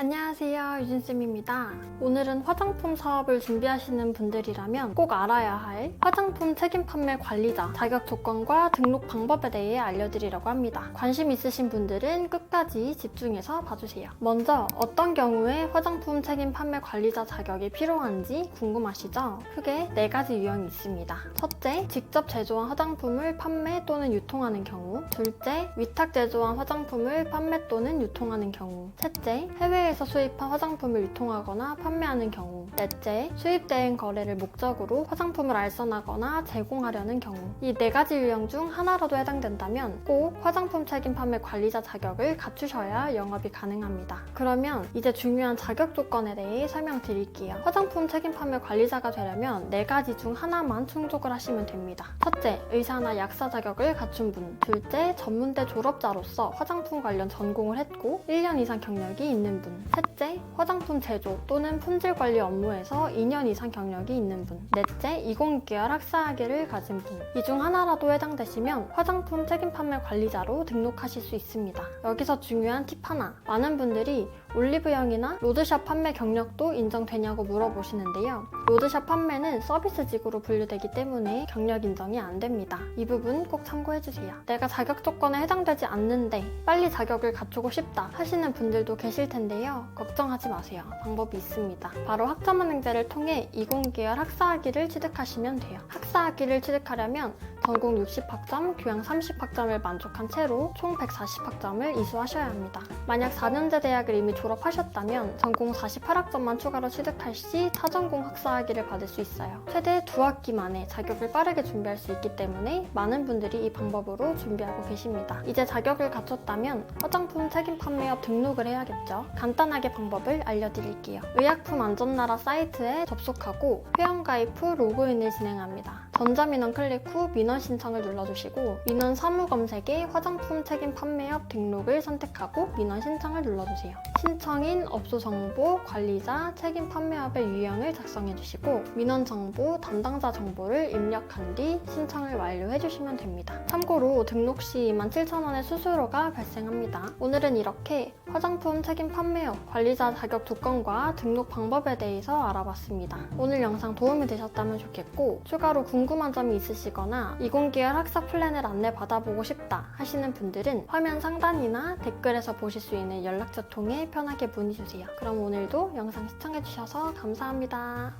안녕하세요 유진쌤입니다. 오늘은 화장품 사업을 준비하시는 분들이라면 꼭 알아야 할 화장품 책임 판매 관리자 자격 조건과 등록 방법에 대해 알려드리려고 합니다. 관심 있으신 분들은 끝까지 집중해서 봐주세요. 먼저 어떤 경우에 화장품 책임 판매 관리자 자격이 필요한지 궁금하시죠? 크게 네 가지 유형이 있습니다. 첫째, 직접 제조한 화장품을 판매 또는 유통하는 경우. 둘째, 위탁 제조한 화장품을 판매 또는 유통하는 경우. 셋째, 해외 에서 수입한 화장품을 유통하거나 판매하는 경우. 넷째, 수입 대행 거래를 목적으로 화장품을 알선하거나 제공하려는 경우. 이 네 가지 유형 중 하나라도 해당된다면 꼭 화장품 책임 판매 관리자 자격을 갖추셔야 영업이 가능합니다. 그러면 이제 중요한 자격 조건에 대해 설명드릴게요. 화장품 책임 판매 관리자가 되려면 네 가지 중 하나만 충족을 하시면 됩니다. 첫째, 의사나 약사 자격을 갖춘 분. 둘째, 전문대 졸업자로서 화장품 관련 전공을 했고 1년 이상 경력이 있는 분. 셋째, 화장품 제조 또는 품질 관리 업무에서 2년 이상 경력이 있는 분. 넷째, 20계열 학사학위를 가진 분. 이 중 하나라도 해당되시면 화장품 책임 판매 관리자로 등록하실 수 있습니다. 여기서 중요한 팁 하나. 많은 분들이 올리브영이나 로드샵 판매 경력도 인정되냐고 물어보시는데요. 로드샵 판매는 서비스직으로 분류되기 때문에 경력 인정이 안 됩니다. 이 부분 꼭 참고해주세요. 내가 자격 조건에 해당되지 않는데 빨리 자격을 갖추고 싶다 하시는 분들도 계실 텐데요. 걱정하지 마세요. 방법이 있습니다. 바로 학점은행제를 통해 20계열 학사학위를 취득하시면 돼요. 학 사학위를 취득하려면 전공 60학점, 교양 30학점을 만족한 채로 총 140학점을 이수하셔야 합니다. 만약 4년제 대학을 이미 졸업하셨다면 전공 48학점만 추가로 취득할 시 타전공 학사학위를 받을 수 있어요. 최대 두 학기 만에 자격을 빠르게 준비할 수 있기 때문에 많은 분들이 이 방법으로 준비하고 계십니다. 이제 자격을 갖췄다면 화장품 책임 판매업 등록을 해야겠죠. 간단하게 방법을 알려드릴게요. 의약품 안전나라 사이트에 접속하고 회원가입 후 로그인을 진행합니다. 전자민원 클릭 후 민원 신청을 눌러주시고 민원 사무 검색에 화장품 책임 판매업 등록을 선택하고 민원 신청을 눌러주세요. 신청인 업소 정보, 관리자, 책임 판매업의 유형을 작성해 주시고 민원 정보, 담당자 정보를 입력한 뒤 신청을 완료해 주시면 됩니다. 참고로 등록 시 27,000원의 수수료가 발생합니다. 오늘은 이렇게 화장품 책임 판매업 관리자 자격 조건과 등록 방법에 대해서 알아봤습니다. 오늘 영상 도움이 되셨다면 좋겠고 추가로 궁금한 점이 있으시거나 20계열 학사 플랜을 안내 받아보고 싶다 하시는 분들은 화면 상단이나 댓글에서 보실 수 있는 연락처 통해 편하게 문의 주세요. 그럼 오늘도 영상 시청해주셔서 감사합니다.